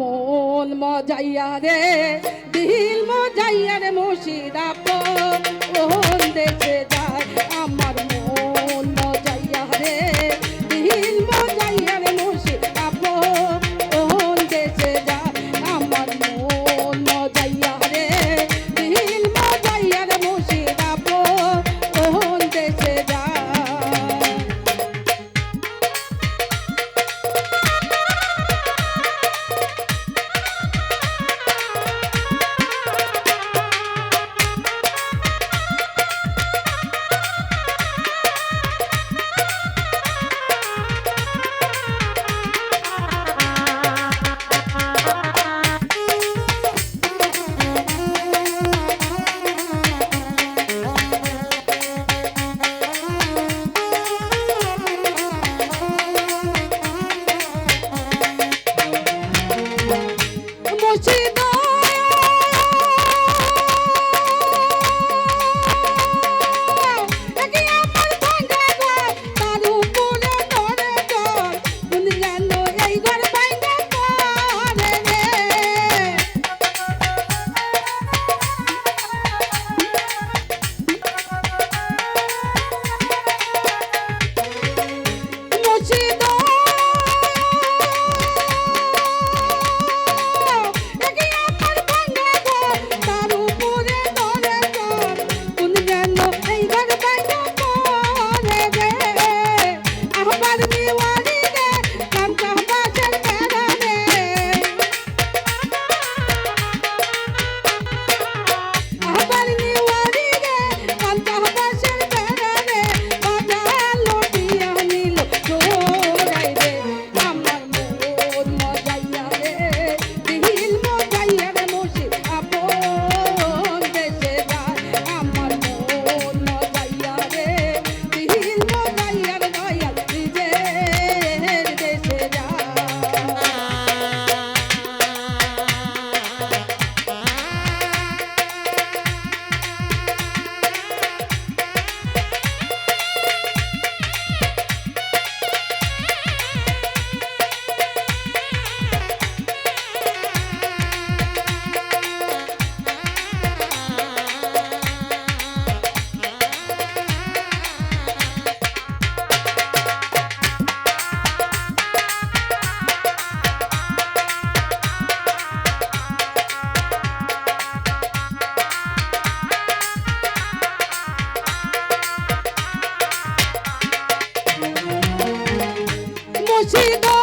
মন মজাইয়া রে, দিল মজাইয়া রে মুর্শিদা পন দেখে যায়, আমার মন মজাইয়া রে, দিল মজাইয়া মুর্শিদ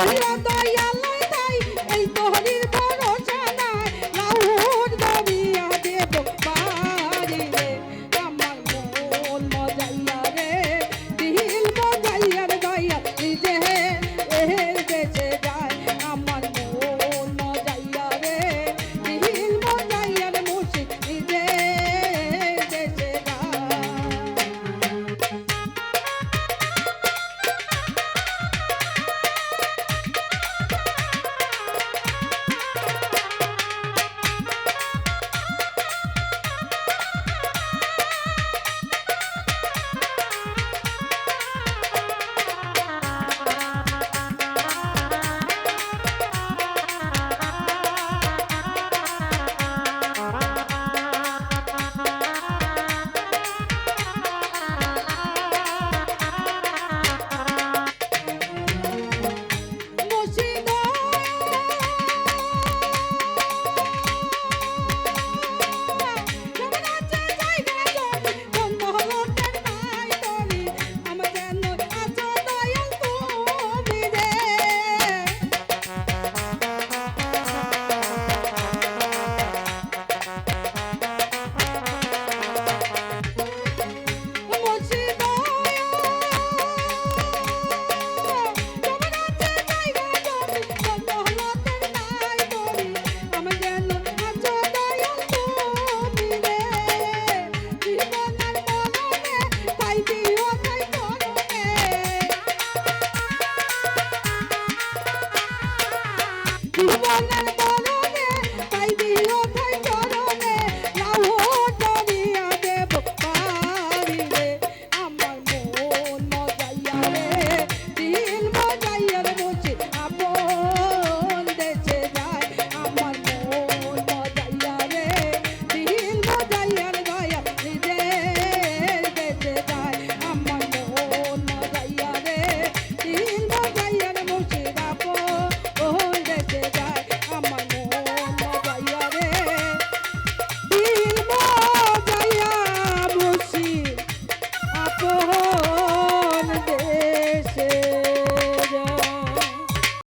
Ini 呀 Thank you.